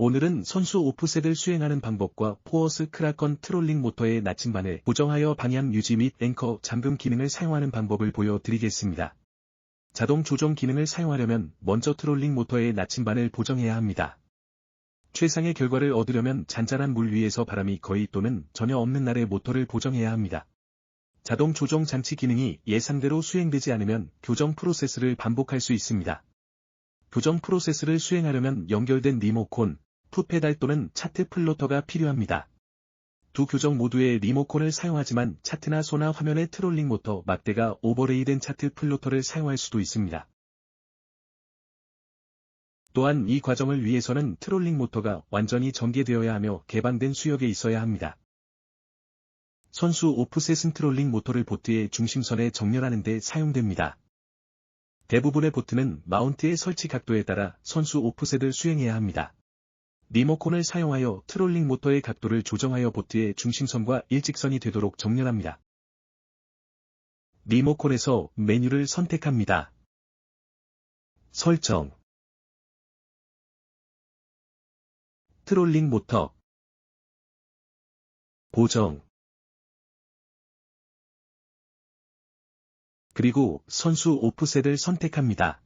오늘은 선수 오프셋을 수행하는 방법과 포어스 크라건 트롤링 모터의 나침반을 고정하여 방향 유지 및 앵커 잠금 기능을 사용하는 방법을 보여드리겠습니다. 자동 조정 기능을 사용하려면 먼저 트롤링 모터의 나침반을 보정해야 합니다. 최상의 결과를 얻으려면 잔잔한 물 위에서 바람이 거의 또는 전혀 없는 날에 모터를 보정해야 합니다. 자동 조정 장치 기능이 예상대로 수행되지 않으면 교정 프로세스를 반복할 수 있습니다. 교정 프로세스를 수행하려면 연결된 리모콘, 푸페달 또는 차트 플로터가 필요합니다. 두 교정 모두의 리모콘을 사용하지만 차트나 소나 화면의 트롤링 모터 막대가 오버레이된 차트 플로터를 사용할 수도 있습니다. 또한 이 과정을 위해서는 트롤링 모터가 완전히 전개되어야 하며 개방된 수역에 있어야 합니다. 선수 오프셋은 트롤링 모터를 보트의 중심선에 정렬하는 데 사용됩니다. 대부분의 보트는 마운트의 설치 각도에 따라 선수 오프셋을 수행해야 합니다. 리모콘을 사용하여 트롤링 모터의 각도를 조정하여 보트의 중심선과 일직선이 되도록 정렬합니다. 리모콘에서 메뉴를 선택합니다. 설정 트롤링 모터 보정 그리고 선수 오프셋을 선택합니다.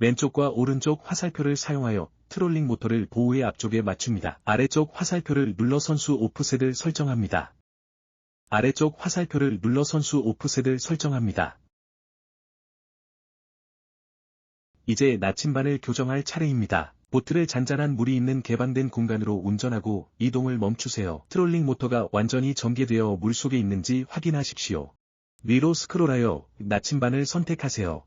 왼쪽과 오른쪽 화살표를 사용하여 트롤링 모터를 보호의 앞쪽에 맞춥니다. 아래쪽 화살표를 눌러 선수 오프셋을 설정합니다. 아래쪽 화살표를 눌러 선수 오프셋을 설정합니다. 이제 나침반을 교정할 차례입니다. 보트를 잔잔한 물이 있는 개방된 공간으로 운전하고 이동을 멈추세요. 트롤링 모터가 완전히 전개되어 물속에 있는지 확인하십시오. 위로 스크롤하여 나침반을 선택하세요.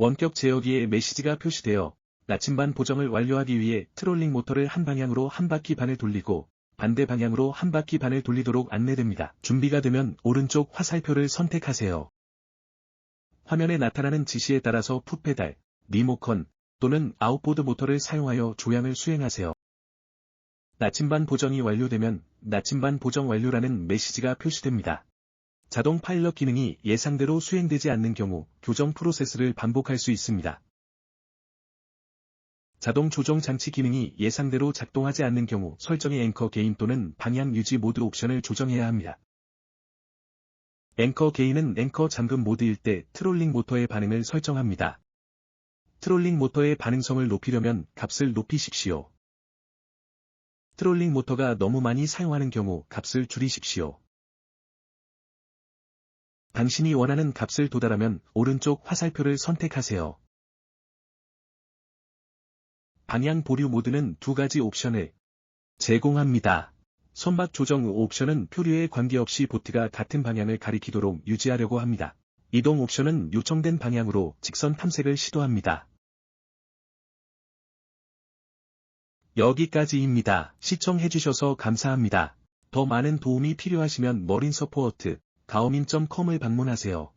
원격 제어기에 메시지가 표시되어 나침반 보정을 완료하기 위해 트롤링 모터를 한 방향으로 한 바퀴 반을 돌리고 반대 방향으로 한 바퀴 반을 돌리도록 안내됩니다. 준비가 되면 오른쪽 화살표를 선택하세요. 화면에 나타나는 지시에 따라서 풋페달, 리모컨 또는 아웃보드 모터를 사용하여 조향을 수행하세요. 나침반 보정이 완료되면 나침반 보정 완료라는 메시지가 표시됩니다. 자동 파일럿 기능이 예상대로 수행되지 않는 경우 교정 프로세스를 반복할 수 있습니다. 자동 조정 장치 기능이 예상대로 작동하지 않는 경우 설정의 앵커 게인 또는 방향 유지 모드 옵션을 조정해야 합니다. 앵커 게인은 앵커 잠금 모드일 때 트롤링 모터의 반응을 설정합니다. 트롤링 모터의 반응성을 높이려면 값을 높이십시오. 트롤링 모터가 너무 많이 사용하는 경우 값을 줄이십시오. 당신이 원하는 값을 도달하면 오른쪽 화살표를 선택하세요. 방향 보류 모드는 두 가지 옵션을 제공합니다. 선박 조정 옵션은 표류에 관계없이 보트가 같은 방향을 가리키도록 유지하려고 합니다. 이동 옵션은 요청된 방향으로 직선 탐색을 시도합니다. 여기까지입니다. 시청해주셔서 감사합니다. 더 많은 도움이 필요하시면 머린 서포트 가오민.com을 방문하세요.